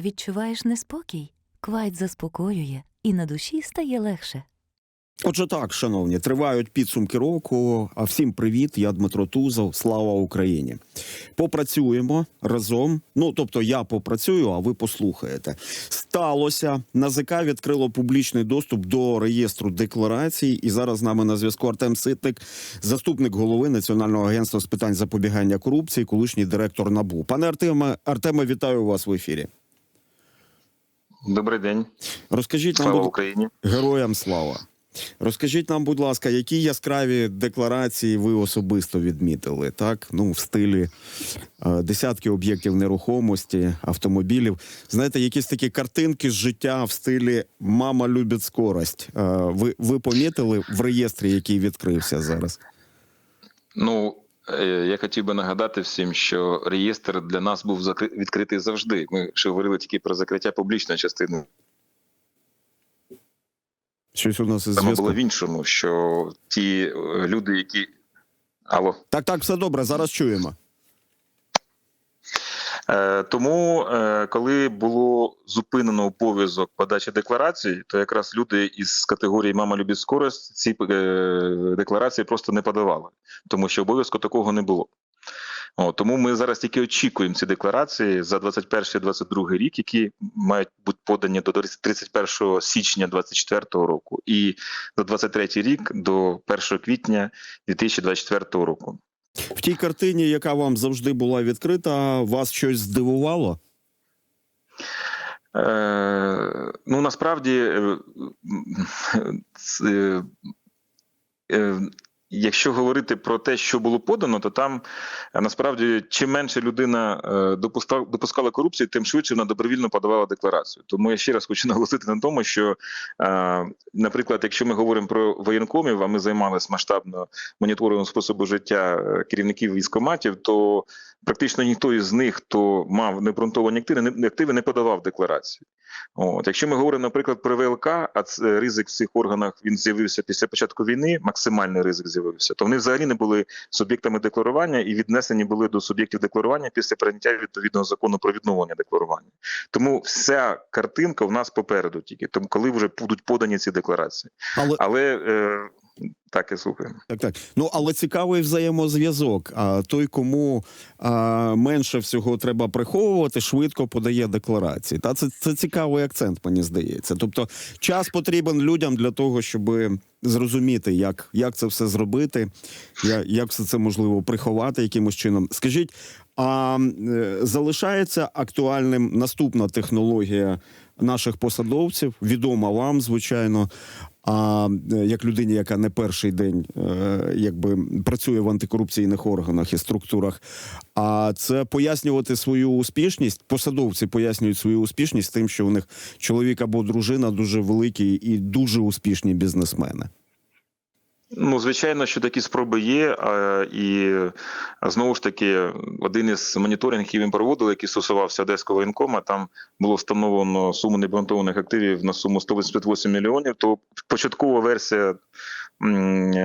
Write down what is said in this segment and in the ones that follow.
Відчуваєш неспокій? Квайт заспокоює, і на душі стає легше. Отже, так, шановні, тривають підсумки року. А всім привіт, я Дмитро Тузов. Слава Україні! Попрацюємо разом. Ну тобто, я попрацюю, а ви послухаєте. Сталося НАЗК відкрило публічний доступ до реєстру декларацій. І зараз з нами на зв'язку Артем Ситник, заступник голови Національного агентства з питань запобігання корупції, колишній директор НАБУ. Пане Артеме, Артеме, вітаю вас в ефірі. Добрий день, Розкажіть нам, слава будь- Україні. Героям слава. Розкажіть нам, будь ласка, які яскраві декларації ви особисто відмітили? Так, ну в стилі е, десятки об'єктів нерухомості, автомобілів. Знаєте, якісь такі картинки з життя в стилі Мама любить скорость. Е, ви, ви помітили в реєстрі, який відкрився зараз? Ну я хотів би нагадати всім, що реєстр для нас був відкритий завжди. Ми ще говорили тільки про закриття публічної частини. Щось у нас із зв'язку. було в іншому, що ті е, люди, які Алло. Так, так, все добре. Зараз чуємо. Е, Тому, е, коли було зупинено обов'язок подачі декларацій, то якраз люди із категорії Мама любить скорость ці е, декларації просто не подавали, тому що обов'язку такого не було. О, тому ми зараз тільки очікуємо ці декларації за 21-22 рік, які мають бути подані до 31 січня 2024 року, і до 23 рік до 1 квітня 2024 року. В тій картині, яка вам завжди була відкрита, вас щось здивувало? Е, ну насправді, е, е, якщо говорити про те, що було подано, то там е, насправді чим менше людина е, допускала, корупції, тим швидше вона добровільно подавала декларацію. Тому я ще раз хочу наголосити на тому, що, е, наприклад, якщо ми говоримо про воєнкомів, а ми займалися масштабно моніторингом способу життя керівників військоматів, то практично ніхто із них, хто мав необґрунтовані активи, активи, не подавав декларації. От якщо ми говоримо, наприклад, про ВЛК, а ризик в цих органах він з'явився після початку війни, максимальний ризик з'явився, то вони взагалі не були суб'єктами декларування і віднесені були до суб'єктів декларування після прийняття відповідного закону про відновлення декларування. Тому вся картинка в нас попереду тільки, тому коли вже будуть подані ці декларації. Але Але е, так і слухаємо. Так, так. Ну але цікавий взаємозв'язок. А той, кому а, менше всього треба приховувати, швидко подає декларації. Та це, це цікавий акцент, мені здається. Тобто, час потрібен людям для того, щоб зрозуміти, як, як це все зробити, як, все це можливо приховати якимось чином. Скажіть, а е, залишається актуальним наступна технологія наших посадовців, відома вам, звичайно. А е, як людині, яка не перший день е, якби працює в антикорупційних органах і структурах, а це пояснювати свою успішність. Посадовці пояснюють свою успішність тим, що у них чоловік або дружина дуже великі і дуже успішні бізнесмени. Ну, звичайно, що такі спроби є. І знову ж таки, один із моніторингів, він проводили, який стосувався Одеського воєнкома, там було встановлено суму необґрунтованих активів на суму 188 мільйонів. То початкова версія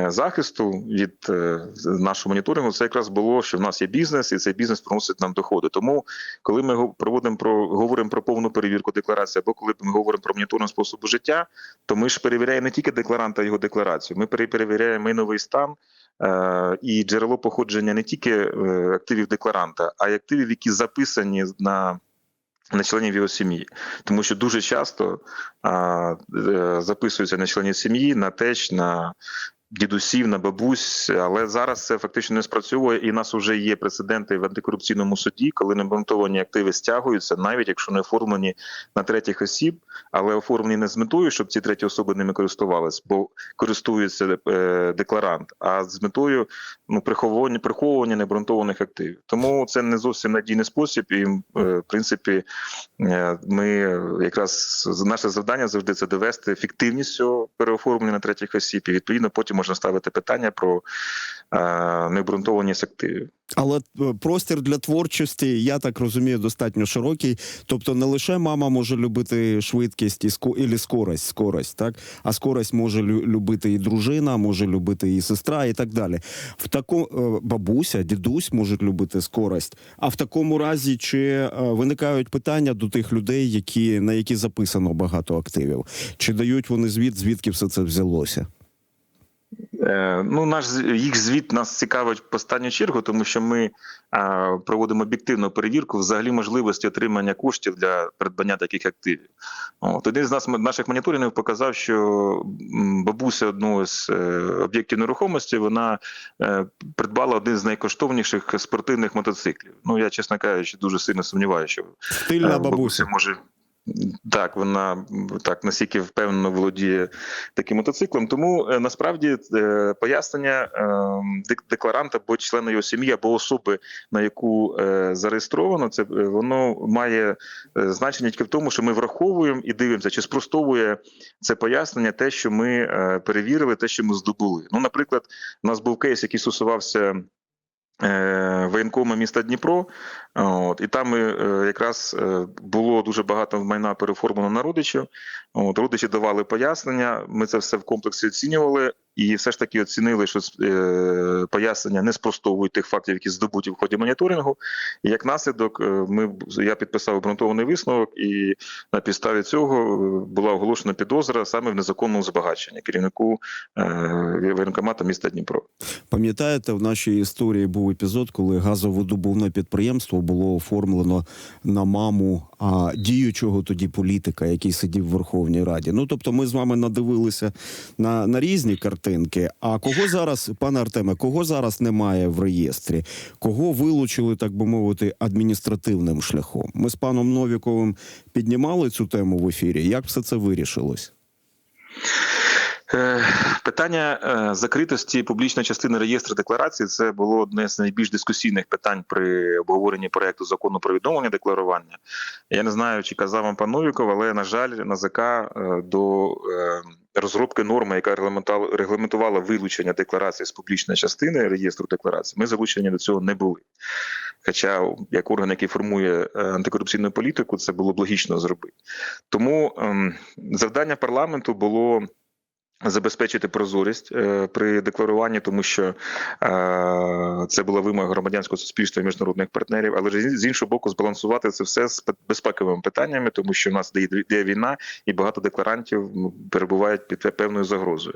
захисту від е, нашого моніторингу це якраз було, що в нас є бізнес, і цей бізнес приносить нам доходи. Тому, коли ми проводимо про говоримо про повну перевірку декларації, або коли ми говоримо про моніторинг способу життя, то ми ж перевіряємо не тільки декларанта його декларацію, ми пере- перевіряємо майновий стан е, і джерело походження не тільки е, активів декларанта, а й активів, які записані на. На членів його сім'ї, тому що дуже часто а, е, записуються на членів сім'ї, на теч, на дідусів, на бабусь, але зараз це фактично не спрацьовує, і в нас вже є прецеденти в антикорупційному суді, коли необґрунтовані активи стягуються, навіть якщо не оформлені на третіх осіб, але оформлені не з метою, щоб ці треті особи ними користувались, бо користується е, декларант, а з метою ну приховування приховування необґрунтованих активів. Тому це не зовсім надійний спосіб, і е, в принципі е, ми якраз наше завдання завжди це довести ефективність цього переоформлення на третіх осіб, і відповідно потім можна ставити питання про е, необґрунтованість активів. Але е, простір для творчості, я так розумію, достатньо широкий. Тобто, не лише мама може любити швидкість і ско... і скорость, скорость, так а скорость може лю- любити і дружина, може любити і сестра, і так далі. В таку бабуся, дідусь можуть любити скорость. А в такому разі, чи е, виникають питання до тих людей, які на які записано багато активів, чи дають вони звіт, звідки все це взялося? Е, Ну, наш їх звіт нас цікавить в останню чергу, тому що ми е, проводимо об'єктивну перевірку взагалі можливості отримання коштів для придбання таких активів. От один з нас наших моніторингів показав, що бабуся одного з е, об'єктів нерухомості вона е, придбала один з найкоштовніших спортивних мотоциклів. Ну я чесно кажучи, дуже сильно сумніваюся, що Стильна бабуся. може. Так, вона так настільки впевнено володіє таким мотоциклом. Тому е, насправді е, пояснення е, декларанта або члена його сім'ї, або особи, на яку е, зареєстровано, це воно має значення тільки в тому, що ми враховуємо і дивимося, чи спростовує це пояснення те, що ми перевірили, те, що ми здобули. Ну, наприклад, у нас був кейс, який стосувався. Е, Воєнкома міста Дніпро, От, і там е, якраз е, було дуже багато майна переформлено на родичів. От, родичі давали пояснення. Ми це все в комплексі оцінювали, і все ж таки оцінили, що е, пояснення не спростовують тих фактів, які здобуті в ході моніторингу. І як наслідок, е, ми я підписав обґрунтований висновок, і на підставі цього е, була оголошена підозра саме в незаконному збагаченні керівнику е, воєнкомату міста Дніпро. Пам'ятаєте, в нашій історії був епізод, коли газовидобувне підприємство було оформлено на маму а, діючого тоді політика, який сидів в Верховній Раді. Ну тобто, ми з вами надивилися на, на різні картинки. А кого зараз, пане Артеме, кого зараз немає в реєстрі? Кого вилучили, так би мовити, адміністративним шляхом? Ми з паном Новіковим піднімали цю тему в ефірі. Як все це вирішилось? Е, Питання е, закритості публічної частини реєстру декларації це було одне з найбільш дискусійних питань при обговоренні проекту закону про відновлення декларування. Я не знаю, чи казав вам пан Новіков, але на жаль, НАЗК е, до розробки норми, яка регламентувала, вилучення декларації з публічної частини реєстру декларації, ми залучені до цього не були. Хоча, як орган, який формує антикорупційну політику, це було б логічно зробити. Тому ем, завдання парламенту було забезпечити прозорість е, при декларуванні, тому що е, це була вимога громадянського суспільства і міжнародних партнерів, але ж з іншого боку, збалансувати це все з безпековими питаннями, тому що в нас йде, війна, і багато декларантів перебувають під певною загрозою.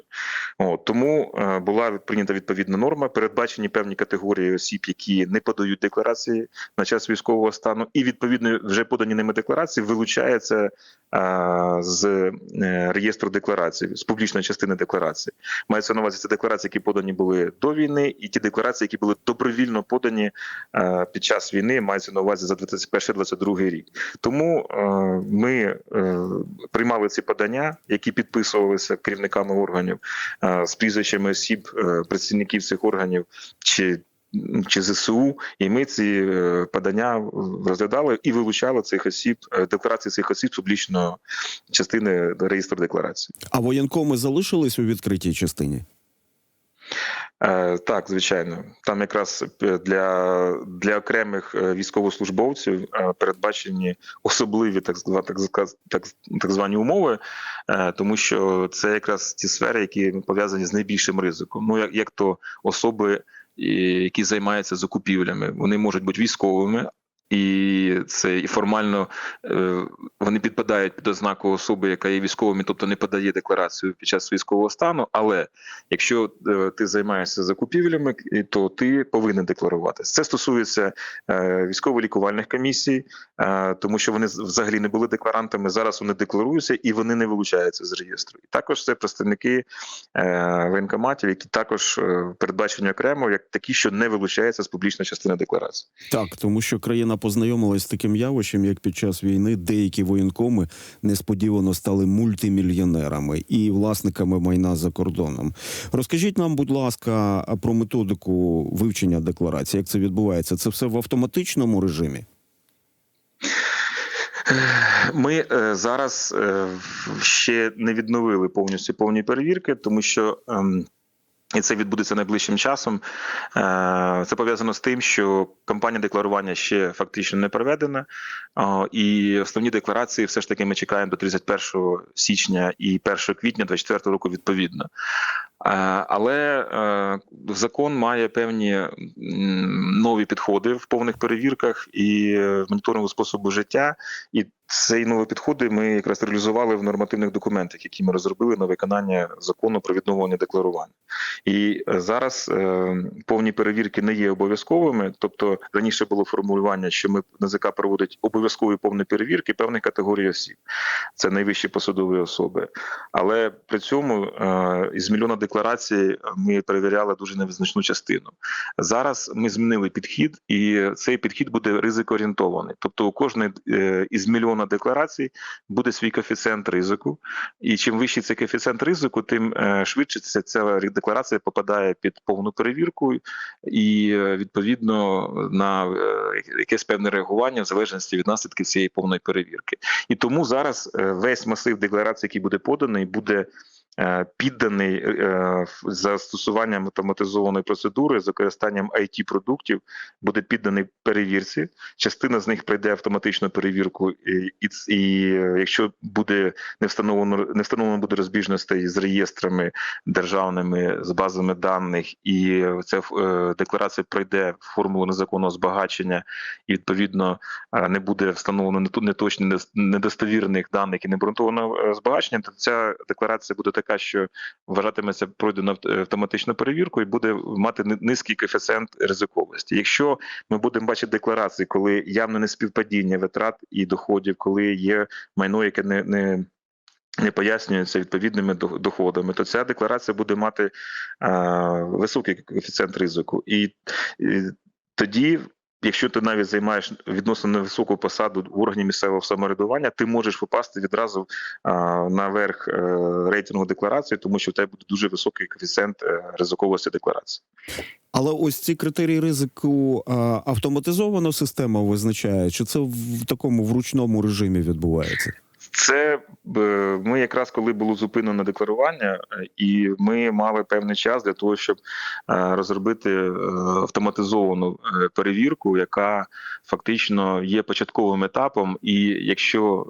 От, тому е, була прийнята відповідна норма, передбачені певні категорії осіб, які не подають декларації на час військового стану, і відповідно вже подані ними декларації вилучається з реєстру декларацій, з публічної частини декларації. Мається на увазі це декларації, які подані були до війни, і ті декларації, які були добровільно подані е, під час війни, мається на увазі за 21-22 рік. Тому е, ми е, приймали ці подання, які підписувалися керівниками органів з прізвищами осіб, працівників цих органів чи чи ЗСУ, і ми ці е, подання розглядали і вилучали цих осіб, е, декларації цих осіб з публічної частини реєстру декларації. А воєнкоми залишились у відкритій частині? Е, Так, звичайно, там якраз для, для окремих військовослужбовців передбачені особливі так зва- так, так, звані умови, тому що це якраз ті сфери, які пов'язані з найбільшим ризиком. Ну як, як то особи, які займаються закупівлями, вони можуть бути військовими. І це і формально е, вони підпадають під ознаку особи, яка є військовим, тобто не подає декларацію під час військового стану. Але якщо е, ти займаєшся закупівлями, то ти повинен декларувати. Це стосується е, військово-лікувальних комісій, тому що вони взагалі не були декларантами. Зараз вони декларуються і вони не вилучаються з реєстру. І також це представники воєнкоматів, які також передбачені окремо, як такі, що не вилучаються з публічної частини декларації. Так, тому що країна познайомилась з таким явищем, як під час війни деякі воєнкоми несподівано стали мультимільйонерами і власниками майна за кордоном. Розкажіть нам, будь ласка, про методику вивчення декларації. Як це відбувається? Це все в автоматичному режимі? Ми е, зараз е, ще не відновили повністю повні перевірки, тому що ем, І це відбудеться найближчим часом. Е, Це пов'язано з тим, що кампанія декларування ще фактично не проведена, і основні декларації все ж таки ми чекаємо до 31 січня і 1 квітня 2024 року відповідно. Е, Але е, закон має певні нові підходи в повних перевірках і в моніторингу способу життя. І цей нові підходи ми якраз реалізували в нормативних документах, які ми розробили на виконання закону про відновлення декларування. І е, зараз повні перевірки не є обов'язковими. Тобто раніше було формулювання, що ми НАЗК проводить обов'язкові повні перевірки певних категорій осіб. Це найвищі посадові особи. Але при цьому із мільйона декларацій ми перевіряли дуже невизначну частину. Зараз ми змінили підхід, і цей підхід буде ризикоорієнтований. Тобто, у кожної е, із мільйона декларацій буде свій коефіцієнт ризику. І чим вищий цей коефіцієнт ризику, тим е, швидше ця, декларація попадає під повну перевірку, і е, відповідно на е, якесь певне реагування в залежності від наслідків цієї повної перевірки. І тому зараз е, весь масив декларацій, який буде поданий, буде. Е, Підданий е, застосуванням автоматизованої процедури з використанням it продуктів буде підданий перевірці. Частина з них пройде автоматичну перевірку, і, і, е, якщо буде не встановлено не встановлено буде розбіжностей з реєстрами державними з базами даних, і ця е, декларація пройде формулу незаконного збагачення, і відповідно е, не буде встановлено неточних, недос- недостовірних даних і необґрунтованого е, збагачення, то ця декларація буде така, що вважатиметься пройдено автоматичну перевірку і буде мати низький коефіцієнт ризиковості. Якщо ми будемо бачити декларації, коли явно неспівпадіння витрат і доходів, коли є майно, яке не, не не пояснюється відповідними доходами, то ця декларація буде мати а, високий коефіцієнт ризику. І, і тоді, якщо ти навіть займаєш відносно невисоку посаду в органі місцевого самоврядування, ти можеш попасти відразу наверх е, рейтингу декларації, тому що в тебе буде дуже високий коефіцієнт е, ризиковості декларації. Але ось ці критерії ризику а, автоматизовано система визначає, чи це в такому вручному режимі відбувається? Це е, ми якраз коли було зупинено декларування, е, і ми мали певний час для того, щоб е, розробити автоматизовану перевірку, яка фактично є початковим етапом. І якщо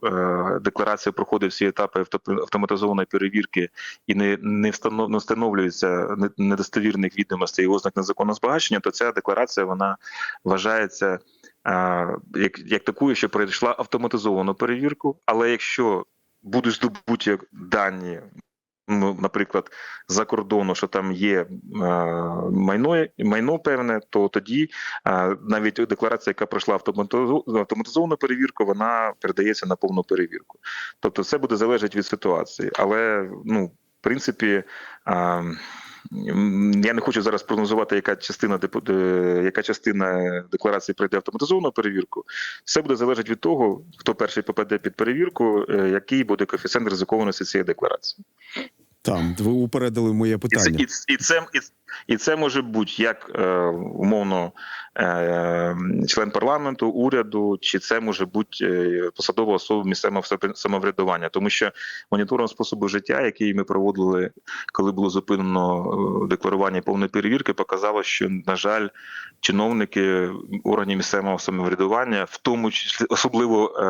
декларація проходить всі етапи авто- автоматизованої перевірки і не не встанов- не встановлюється недостовірних відомостей і ознак незаконного збагачення, то ця декларація вона вважається як, як такою, що пройшла автоматизовану перевірку. Але якщо будуть здобуті дані, ну, наприклад, за кордону, що там є майно, майно певне, то тоді навіть декларація, яка пройшла автоматизо- автоматизовану перевірку, вона передається на повну перевірку. Тобто, це буде залежати від ситуації. Але ну, в принципі. Я не хочу зараз прогнозувати, яка частина яка частина декларації пройде автоматизовану перевірку. Все буде залежати від того, хто перший попаде під перевірку, е, який буде коефіцієнт ризикованості цієї декларації. Там ви упередили моє І це, питання. і, і, це, і, це може бути як е, умовно член парламенту, уряду, чи це може бути е, посадова особа місцевого самоврядування, тому що моніторинг способу життя, який ми проводили, коли було зупинено е, декларування повної перевірки, показало, що на жаль, чиновники органів місцевого самоврядування, в тому числі особливо е,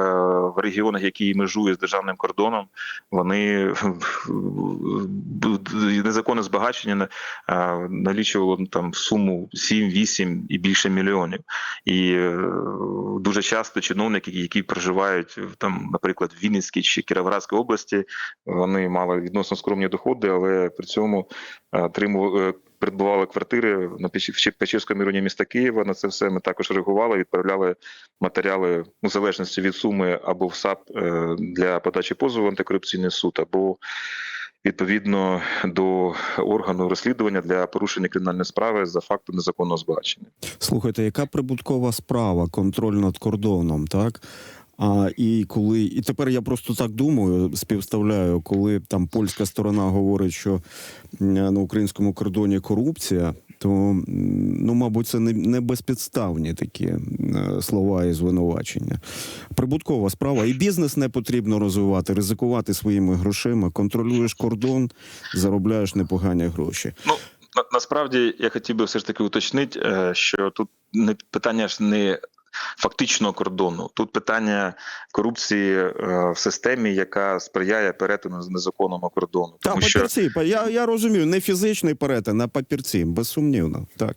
в регіонах, які межують з державним кордоном, вони незаконне збагачення налічувало там суму 7-8 і більше мільйонів. І е, дуже часто чиновники, які проживають там, наприклад, в Вінницькій чи Кіровоградській області, вони мали відносно скромні доходи, але при цьому е, отримували. Придбували квартири на Печ- в Печерському районі міста Києва. На це все ми також реагували, відправляли матеріали в залежності від суми або в САП е, для подачі позову в антикорупційний суд, або відповідно до органу розслідування для порушення кримінальної справи за фактом незаконного збагачення. Слухайте, яка прибуткова справа, контроль над кордоном, так? А і коли і тепер я просто так думаю, співставляю, коли там польська сторона говорить, що на українському кордоні корупція, то ну, мабуть, це не, не безпідставні такі е, слова і звинувачення. Прибуткова справа, і бізнес не потрібно розвивати, ризикувати своїми грошима. Контролюєш кордон, заробляєш непогані гроші. Ну на- насправді я хотів би все ж таки уточнити, е, що тут не питання ж не фактичного кордону. Тут питання корупції е, в системі, яка сприяє перетину з незаконного кордону. Тому Та, папірці, па- я, я розумію, не фізичний перетин, а папірці, безсумнівно. Так.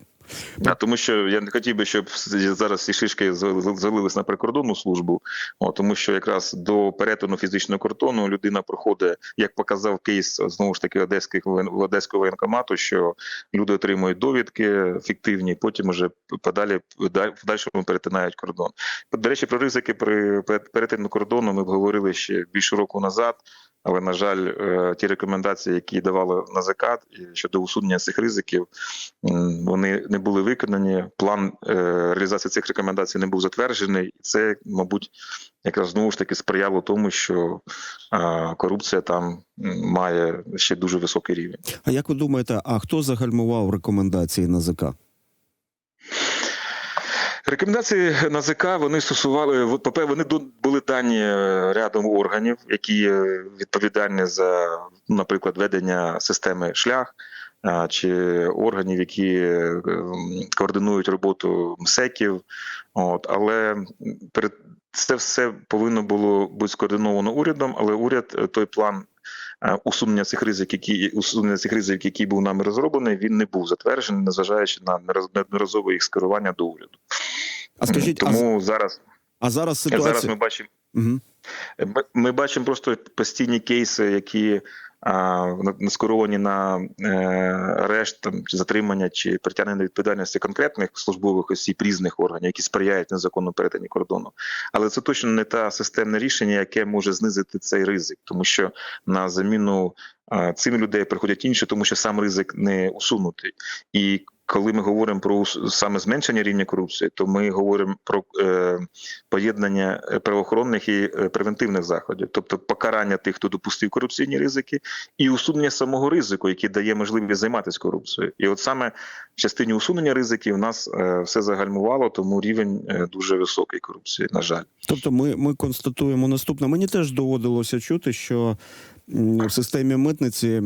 Да, тому що я не хотів би, щоб зараз ці шишки зали- залились на прикордонну службу, о, тому що якраз до перетину фізичного кордону людина проходить, як показав кейс знову ж таки одеських одеського воєнкомату, що люди отримують довідки фіктивні, потім уже подалі да- в дальшому перетинають кордон. До речі, про ризики при пер- перетину кордону ми обговорили ще більше року назад. Але на жаль, е, ті рекомендації, які давали і щодо усунення цих ризиків, вони не були виконані. План е, реалізації цих рекомендацій не був затверджений. Це, мабуть, якраз знову ж таки сприяло тому, що корупція там має ще дуже високий рівень. А як ви думаєте, а хто загальмував рекомендації НАЗК? Рекомендації НАЗК вони стосували вони були дані е, рядом органів, які відповідальні за, наприклад, ведення системи шлях. Чи органів, які е, координують роботу МСЕКів, от але перед це все повинно було бути скоординовано урядом, але уряд е, той план усунення цих ризик, які усунення цих ризик, який був нами розроблений, він не був затверджений, незважаючи на неодноразове їх скерування до уряду. А скажіть, а, зараз, а зараз зараз ми бачимо. Угу. Ми- бачимо просто постійні кейси, які скеровані на е, арешт там чи затримання чи притягнення до відповідальності конкретних службових осіб різних органів, які сприяють незаконному перетині кордону. Але це точно не та системне рішення, яке може знизити цей ризик, тому що на заміну цим людей приходять інші, тому що сам ризик не усунутий. І коли ми говоримо про саме зменшення рівня корупції, то ми говоримо про е, поєднання е, правоохоронних і е, превентивних заходів, тобто покарання тих, хто допустив корупційні ризики, і усунення самого ризику, який дає можливість займатися корупцією. І от саме в частині усунення ризиків у нас е, все загальмувало, тому рівень е, дуже високий корупції. На жаль. Тобто, ми, ми констатуємо наступне. Мені теж доводилося чути, що в системі митниці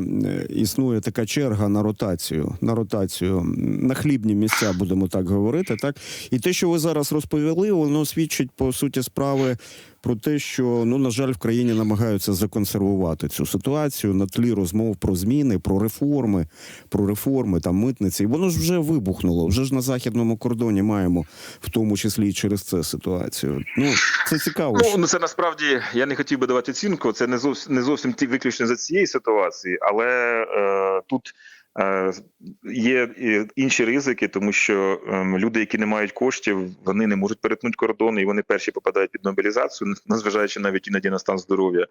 існує така черга на ротацію, на ротацію на хлібні місця, будемо так говорити. Так і те, що ви зараз розповіли, воно свідчить по суті справи про те, що ну на жаль в країні намагаються законсервувати цю ситуацію на тлі розмов про зміни, про реформи, про реформи там митниці. І воно ж вже вибухнуло. Вже ж на західному кордоні маємо в тому числі і через це ситуацію. Ну це цікаво. Ну ну, це насправді я не хотів би давати оцінку. Це не зовсім не зовсім ті виключно за цієї ситуації, але е, тут. Е, Є інші ризики, тому що ем, люди, які не мають коштів, вони не можуть перетнути кордон, і вони перші попадають під мобілізацію, незважаючи навіть іноді на стан здоров'я.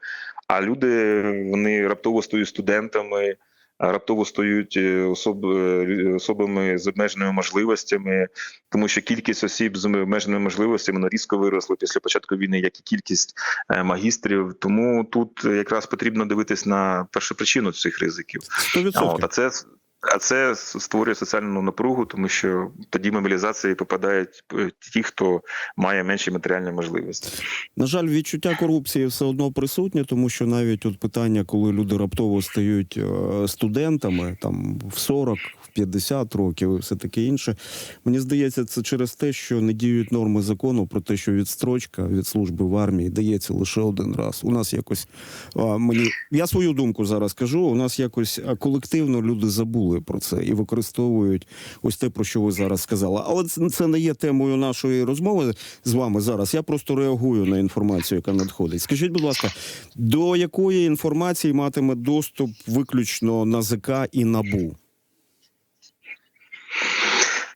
А люди вони раптово стають студентами, раптово стають особи, е, особами з обмеженими можливостями, тому що кількість осіб з обмеженими можливостями вона різко виросла після початку війни, як і кількість е, магістрів. Тому тут якраз потрібно дивитись на першу причину цих ризиків. От, а це а це створює соціальну напругу, тому що тоді мобілізації попадають е, ті, хто має менші матеріальні можливості. На жаль, відчуття корупції все одно присутнє, тому що навіть от питання, коли люди раптово стають е, студентами, там в 40, в 50 років і все таке інше. Мені здається, це через те, що не діють норми закону про те, що відстрочка від служби в армії дається лише один раз. У нас якось мені я свою думку зараз кажу. У нас якось колективно люди забули про це і використовують ось те, про що ви зараз сказали. Але це, не є темою нашої розмови з вами зараз. Я просто реагую на інформацію, яка надходить. Скажіть, будь ласка, до якої інформації матиме доступ виключно НАЗК і НАБУ?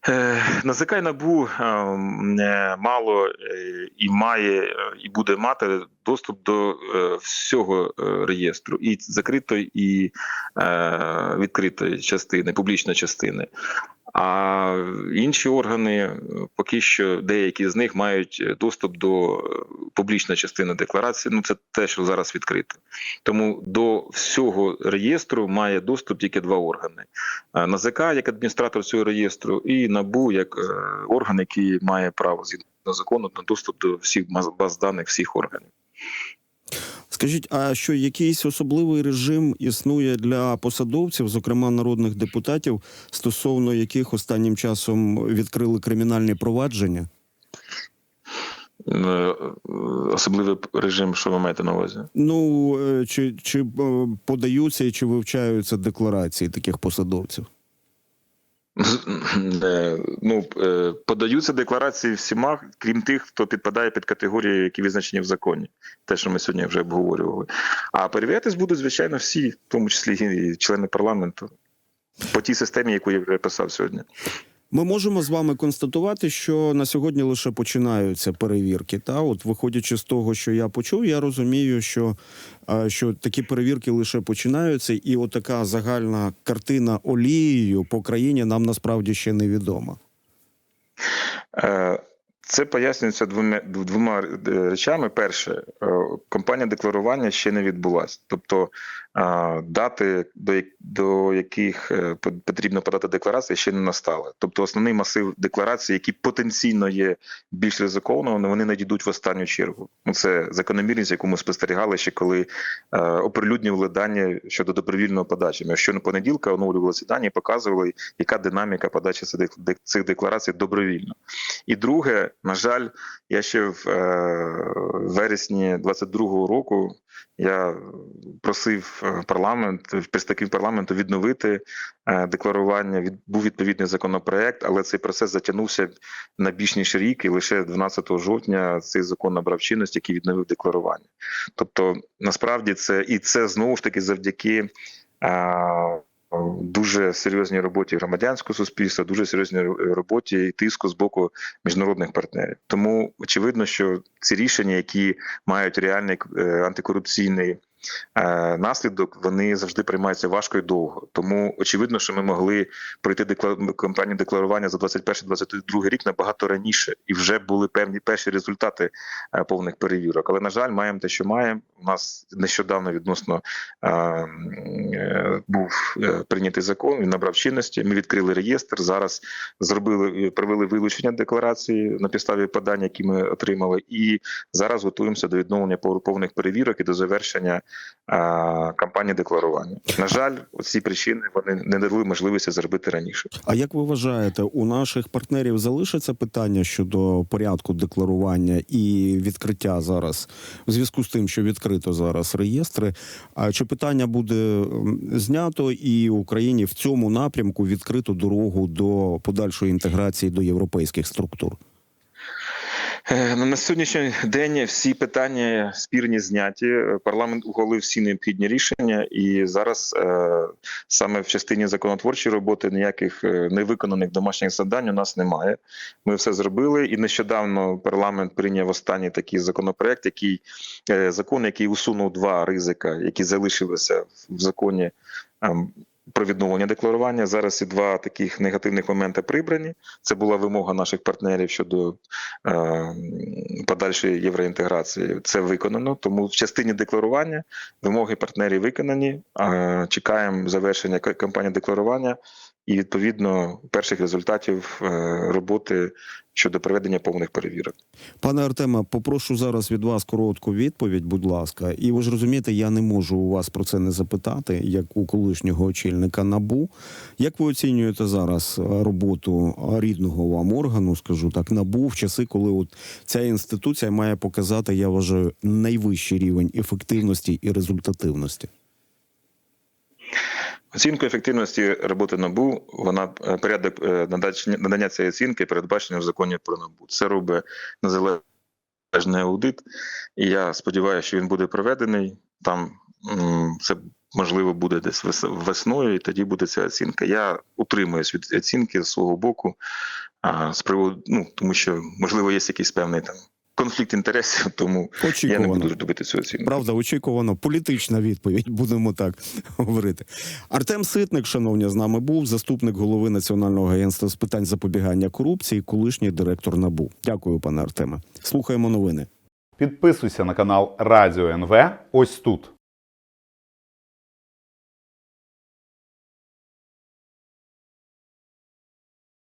Е, НАЗК і НАБУ е, е, мало і має, і буде мати доступ до всього реєстру, і закритої, і відкритої частини, публічної частини. А інші органи е, поки що деякі з них мають е, доступ до е, публічної частини декларації. Ну це те, що зараз відкрито. Тому до всього реєстру має доступ тільки два органи: НАЗК як адміністратор цього реєстру, і НАБУ як орган, який має право згідно закону на доступ до всіх баз даних всіх органів. Скажіть, а що якийсь особливий режим існує для посадовців, зокрема народних депутатів, стосовно яких останнім часом відкрили кримінальні провадження? Е, Особливий режим, що ви маєте на увазі? Ну е, чи, чи е, подаються і чи вивчаються декларації таких посадовців? Е, Ну, е, подаються декларації всіма, крім тих, хто підпадає під категорії, які визначені в законі. Те, що ми сьогодні вже обговорювали. А перевірятись будуть, звичайно, всі, в тому числі і члени парламенту, по тій системі, яку я вже писав сьогодні. Ми можемо з вами констатувати, що на сьогодні лише починаються перевірки. Та от, виходячи з того, що я почув, я розумію, що, що такі перевірки лише починаються, і отака загальна картина олією по країні нам насправді ще невідома. Е, Це пояснюється двома двома е, речами. Перше, е, кампанія декларування ще не відбулася. Тобто дати, до, до яких е, потрібно подати декларації, ще не настали. Тобто, основний масив декларацій, які потенційно є більш ризикованими, вони надійдуть в останню чергу. Ну, Це закономірність, яку ми спостерігали ще коли е, оприлюднювали дані щодо добровільного подачі. Ми щойно понеділка оновлювали ці дані і показували, яка динаміка подачі цих декларацій добровільно. І друге, на жаль, я ще в е, вересні 22-го року я просив е, парламент, представників парламенту відновити е, декларування. Від був відповідний законопроект, але цей процес затягнувся на більш ніж рік, і лише 12 жовтня цей закон набрав чинності, який відновив декларування. Тобто, насправді це і це знову ж таки завдяки. Дуже серйозній роботі громадянського суспільства, дуже серйозній роботі і тиску з боку міжнародних партнерів. Тому очевидно, що ці рішення, які мають реальний е, антикорупційний наслідок, вони завжди приймаються важко і довго. Тому очевидно, що ми могли пройти декла- кампанію декларування за 21-22 рік набагато раніше, і вже були певні перші результати е, повних перевірок. Але на жаль, маємо те, що маємо. У нас нещодавно відносно е, е, був е, прийнятий закон. Він набрав чинності. Ми відкрили реєстр. Зараз зробили провели вилучення декларації на підставі подань, які ми отримали, і зараз готуємося до відновлення пов- повних перевірок і до завершення е, кампанії декларування. На жаль, ці причини вони не дали можливості зробити раніше. А як ви вважаєте, у наших партнерів залишиться питання щодо порядку декларування і відкриття зараз в зв'язку з тим, що відкрито зараз реєстри? А чи питання буде знято і Україні в цьому напрямку відкрито дорогу до подальшої інтеграції до європейських структур? Е, ну, На сьогоднішній день всі питання спірні зняті. Парламент ухвалив всі необхідні рішення, і зараз е, саме в частині законотворчої роботи ніяких е, невиконаних домашніх завдань у нас немає. Ми все зробили. І нещодавно парламент прийняв останній такий законопроект, який закон, який усунув два ризика, які залишилися в законі. Про відновлення декларування зараз і два таких негативних моменти прибрані. Це була вимога наших партнерів щодо е, подальшої євроінтеграції. Це виконано. Тому в частині декларування вимоги партнерів виконані. Е, чекаємо завершення кампанії декларування і відповідно перших результатів е, роботи щодо проведення повних перевірок. Пане Артеме, попрошу зараз від вас коротку відповідь, будь ласка. І ви ж розумієте, я не можу у вас про це не запитати, як у колишнього очільника набу. Як ви оцінюєте зараз е, роботу рідного вам органу, скажу так, набу в часи, коли от ця інституція має показати, я вважаю, найвищий рівень ефективності і результативності? Оцінку ефективності роботи НАБУ, вона е, порядок е, надання цієї оцінки передбачений в законі про НАБУ. Це робить незалежний аудит, і я сподіваюся, що він буде проведений. Там це можливо буде десь весною, і тоді буде ця оцінка. Я утримуюсь від оцінки з свого боку, з приводу, ну тому що можливо є якийсь певний там конфлікт інтересів, тому я не буду робити цю оцінку. Правда, очікувано політична відповідь, будемо так говорити. Артем Ситник, шановні, з нами був заступник голови Національного агентства з питань запобігання корупції, колишній директор НАБУ. Дякую, пане Артеме. Слухаємо новини. Підписуйся на канал Радіо НВ ось тут.